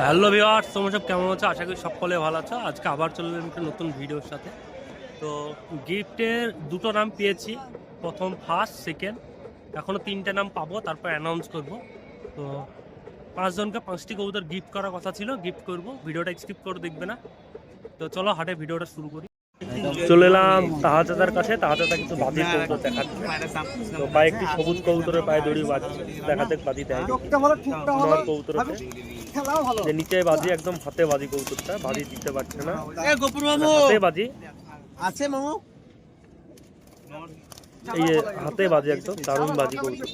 Hello viewers তোমরা সব কেমন আছো? আশা করি সকলে ভালো আছো। আজকে আবার চলে এলাম একটা নতুন ভিডিওর সাথে। তো গিফটের দুটো নাম পেয়েছি। প্রথম ফার্স্ট সেকেন্ড এখনও তিনটে নাম পাবো তারপর অ্যানাউন্স করব। তো পাঁচজনকে পাঁচটি কবুতর গিফট করার কথা ছিল গিফট করব। ভিডিওটা স্কিপ করে দেখবে না। তো চলো হাটে ভিডিওটা শুরু করি। চলে এলাম তাহাজাদার কাছে। তাহাজাদা কিন্তু বাদির কবুতর দেখাচ্ছে। তো পায়ে একটি সবুজ কবুতরের পায়ে দড়ি বাজছে দেখাতে বাদি দেয় চোখটা যে নিচে বাজি একদম হাতে বাজি কবুতরটা বাজি দিতে পারছে না। এ গোপুর মামু হাতে বাজি। আছে মামু? এই হাতে বাজি একদম দারুণ বাজি কবুতর।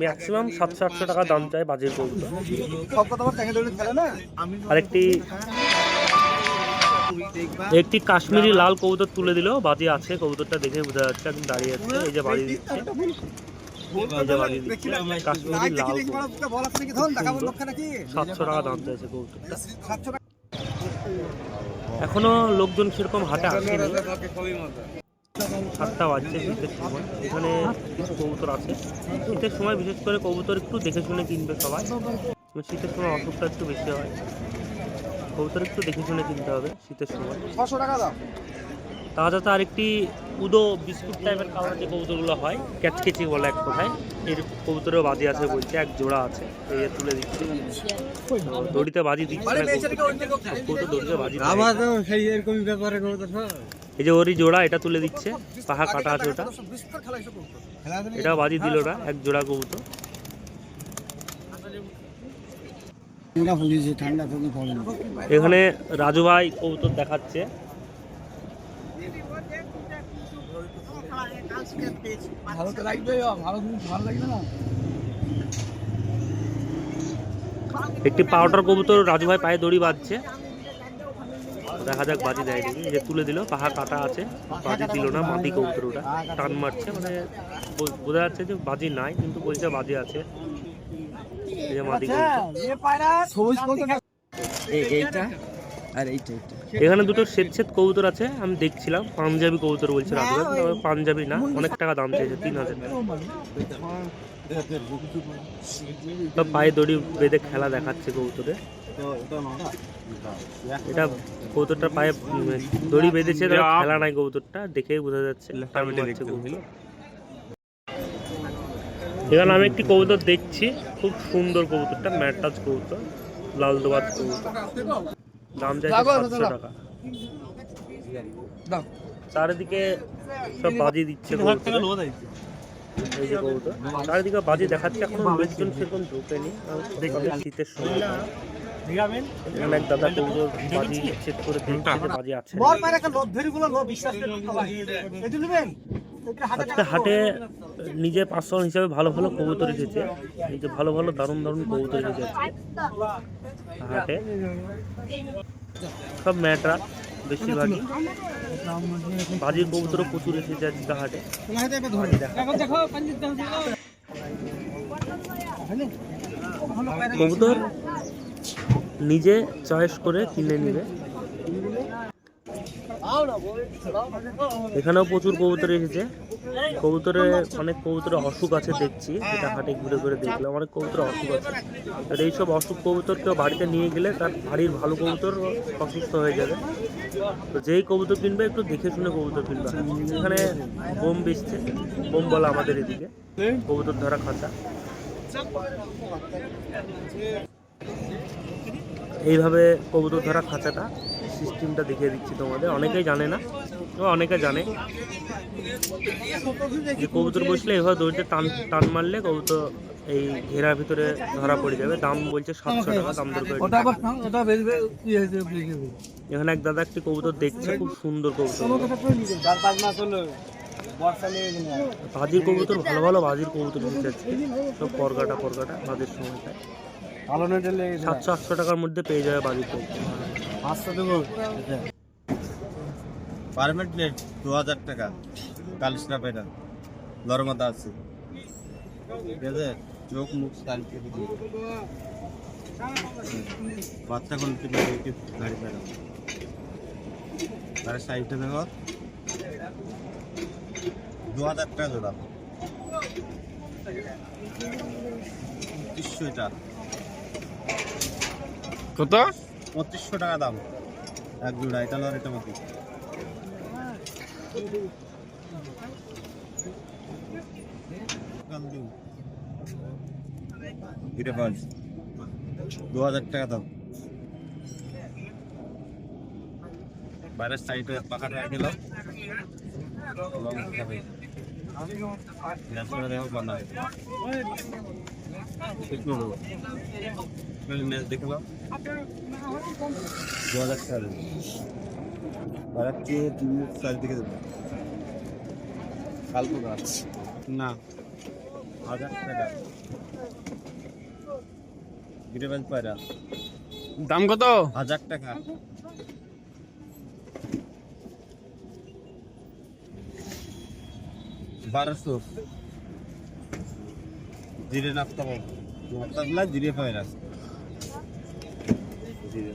ম্যাক্সিমাম সাতশো আটশো টাকা দাম চায় বাজির না? আরেকটি একটি কাশ্মীরি লাল কবুতর তুলে দিলেও বাজি আছে কবুতরটা দেখে বোঝা যাচ্ছে একদম দাঁড়িয়ে আছে এই যে বাজি দিচ্ছে। সাতশো টাকা দাম চাইছে এখনও লোকজন সেরকম হাটে আসেনি। সাতটা বাজছে শীতের সময়। এখানে কিছু কবুতর আছে। শীতের সময় বিশেষ করে কবুতর একটু দেখে শুনে কিনবে সবাই। শীতের সময় অসুখটা একটু বেশি হয়। কবুতর একটু দেখে শুনে কিনতে হবে শীতের সময়। ছশো টাকা দাও তাছাড়া আরেকটি উদো বিস্কুট টাইপের কালার যে কবুতরগুলো হয় ক্যাচকেচি বলে এক কথায় এর কবুতরেও বাজি আছে বলছে এক জোড়া আছে এই তুলে দিচ্ছি। দড়িতে বাজি দিচ্ছে কবুতর। দড়িতে বাজি করতে এই যে ওরই জোড়া এটা তুলে দিচ্ছে পাহা কাটা আছে ওটা। এটা বাজি দিল না এক জোড়া কবুতর। এখানে রাজু ভাই কবুতর দেখাচ্ছে। ভালো তো লাগবে ভালো তুমি ভালো লাগবে না। একটি পাউডার কবুতর রাজু ভাই পায়ে দড়ি বাঁধছে। দেখা যাক বাজি দেয় নাকি। যে তুলে দিল পাহা কাটা আছে। বাজি দিল না মাটি কবুতর ওটা টান মারছে মানে বোঝা যাচ্ছে যে বাজি নাই কিন্তু বলছে বাজি আছে। এই যে মাটি কবুতর। সবুজ বলতে এইটা। আর এইটা এইটা এখানে দুটো সেট কবুতর আছে আমি দেখছিলাম পাঞ্জাবি কবুতর বলছে রাজু পাঞ্জাবি না অনেক টাকা দাম চাইছে তিন হাজার। পায়ে দড়ি বেঁধে খেলা দেখাচ্ছে কবুতরে। এটা কবুতরটা পায়ে দড়ি বেঁধেছে খেলা নাই কবুতরটা দেখেই বোঝা যাচ্ছে এখানে আমি একটি কবুতর দেখছি খুব সুন্দর কবুতরটা ম্যাটাজ কবুতর লাল দোবাজ কবুতর। দাম চাইছে সাতশো টাকা। চারিদিকে সব বাজি দিচ্ছে এই যে কবুতর। চারিদিকে বাজি দেখাচ্ছে এখন লোকজন সেরকম ঢোকেনি। দেখবে শীতের সময়। দাদা কবুতর বাজি চেক করে দেখছে বাজি আছে। আজকে হাটে নিজে পাঁচশো হিসাবে ভালো ভালো কবুতর এসেছে। যে ভালো ভালো দারুণ দারুণ কবুতর এসেছে হাটে। সব ম্যাটরা বেশিরভাগই। বাজির কবুতরও প্রচুর এসেছে আজকে হাটে। কবুতর নিজে চয়েস করে কিনে নিবে। এখানেও প্রচুর কবুতর এসেছে। কবুতরে অনেক কবুতরে অসুখ আছে দেখছি যেটা হাটে ঘুরে ঘুরে দেখলাম, অনেক কবুতরে অসুখ আছে। আর এইসব অসুখ কবুতর কেউ বাড়িতে নিয়ে গেলে তার বাড়ির ভালো কবুতর অসুস্থ হয়ে যাবে। তো যেই কবুতর কিনবে একটু দেখে শুনে কবুতর কিনবে। এখানে বোম বেচছে, বোম বলা আমাদের এদিকে, কবুতর ধরা খাঁচা। এইভাবে কবুতর ধরা খাঁচাটা সিস্টেমটা দেখিয়ে দিচ্ছি তোমাদের, অনেকেই জানে না। অনেকে জানে যে কবুতর বসলে এভাবে দড়িতে টান টান মারলে কবুতর এই ঘেরার ভিতরে ধরা পড়ে যাবে। দাম বলছে সাতশো টাকা দাম দর এখানে এক দাদা একটি কবুতর দেখছে খুব সুন্দর কবুতর। চার পাঁচ মাস হলো বর্ষা লেগে গেল বাজির কবুতর ভালো ভালো বাজির কবুতর এসেছে আজকে সব পরগাটা পরগাটা বাজির সময়টায়। ভালো নেটে সাতশো আটশো টাকার মধ্যে পেয়ে যাবে বাজির কবুতর। পাঁচশো দেবো। পারমেন্ট প্লেট দু হাজার টাকা কালিশরা পেটা নর্মদা আছে। ঠিক আছে? চোখ মুখ দিয়ে বাচ্চা কোন গাড়ি পেটা তার সাইডটা দেখো। দু হাজার টাকা জোড়া। পঁচিশশো এটা। কত? পঁচিশশো টাকা দাম। এক জোড়া এটা লর এটা মতো এটা দু হাজার টাকা দাম বাইরের সাইডে পাখাটা দেখো বানা দেখলাম দু হাজার টাকা চারিদিকে কালকে গাছ না। হাজার টাকা। পায়রা। দাম কত? হাজার টাকা। বারোশো। জিরে নাস্তা পাবো। জিরে পায়রা। জিরে।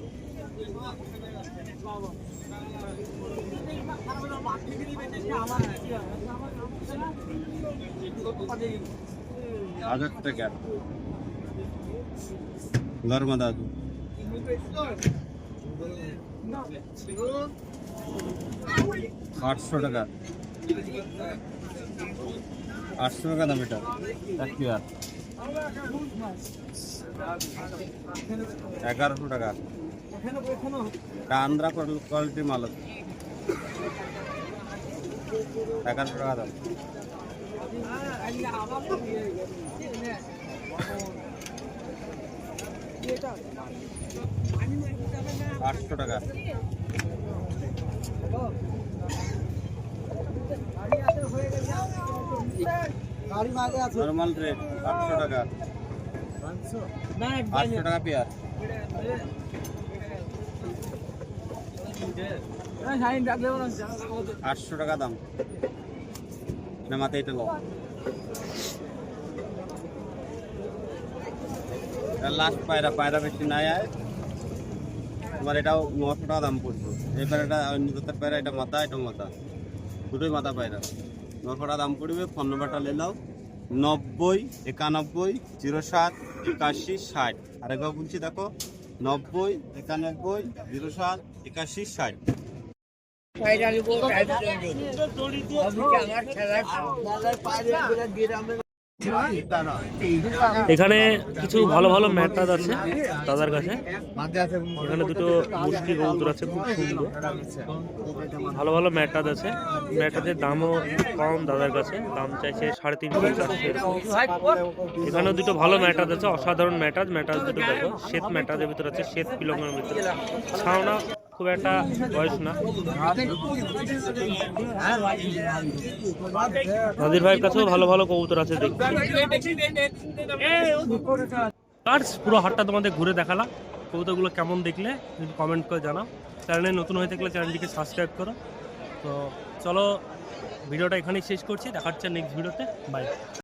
হাজার টাকা নর্মদা দু আটশো টাকা। আটশো টাকা দাম এটা। এক পেয়ার এগারোশো টাকা। এটা আন্ধ্রা কোয়ালিটির মাল আছে। এগারোশো টাকা দাম। আটশো টাকা। নর্মাল রেট, আটশো টাকা। আটশো টাকা পেয়ার। আটশো টাকা দাম। না, মাথায় এটা লাস্ট পায়রা পায়রা বেশি নাই আয় তোমার এটাও নশো টাকা দাম পড়ছে। এই পায়রাটা অন্য পায়রা, এটা মাথা এটা মাথা। দুটোই মাথা পায়রা। নশো টাকা দাম পড়বে ফোন নাম্বারটা নিয়ে নাও। নব্বই, একানব্বই, জিরো সাত, একাশি, ষাট। আরেকবার বলছি, দেখো। নব্বই, একানব্বই, জিরো সাত একাশি ষাট। এখানে কিছু ভালো ভালো ম্যাটাজ আছে দাদার কাছে। এখানে দুটো মুষ্টি কবুতর আছে, খুব সুন্দর। ভালো ভালো ম্যাটাজ আছে। ম্যাটাজের দামও কম দাদার কাছে, দাম চাইছে সাড়ে তিনশো চারশো। এখানেও দুটো ভালো ম্যাটাজ আছে, অসাধারণ ম্যাটাজ ম্যাটাজ দুটো দেখো, শ্বেত ম্যাটাজের ভিতরে আছে, শ্বেত পিলঙ্গের ভিতরে ছাওনা খুব একটা বয়স না। নদীর ভাইয়ের কাছেও ভালো ভালো কবুতর আছে পুরো হাটটা তোমাদের ঘুরে দেখালাম। কবুতরগুলো কেমন দেখলে কমেন্ট করে জানাও। চ্যানেলে নতুন হয়ে থাকলে চ্যানেলটিকে সাবস্ক্রাইব করো। তো চলো, ভিডিওটা এখানেই শেষ করছি। দেখা হচ্ছে নেক্সট ভিডিওতে বাই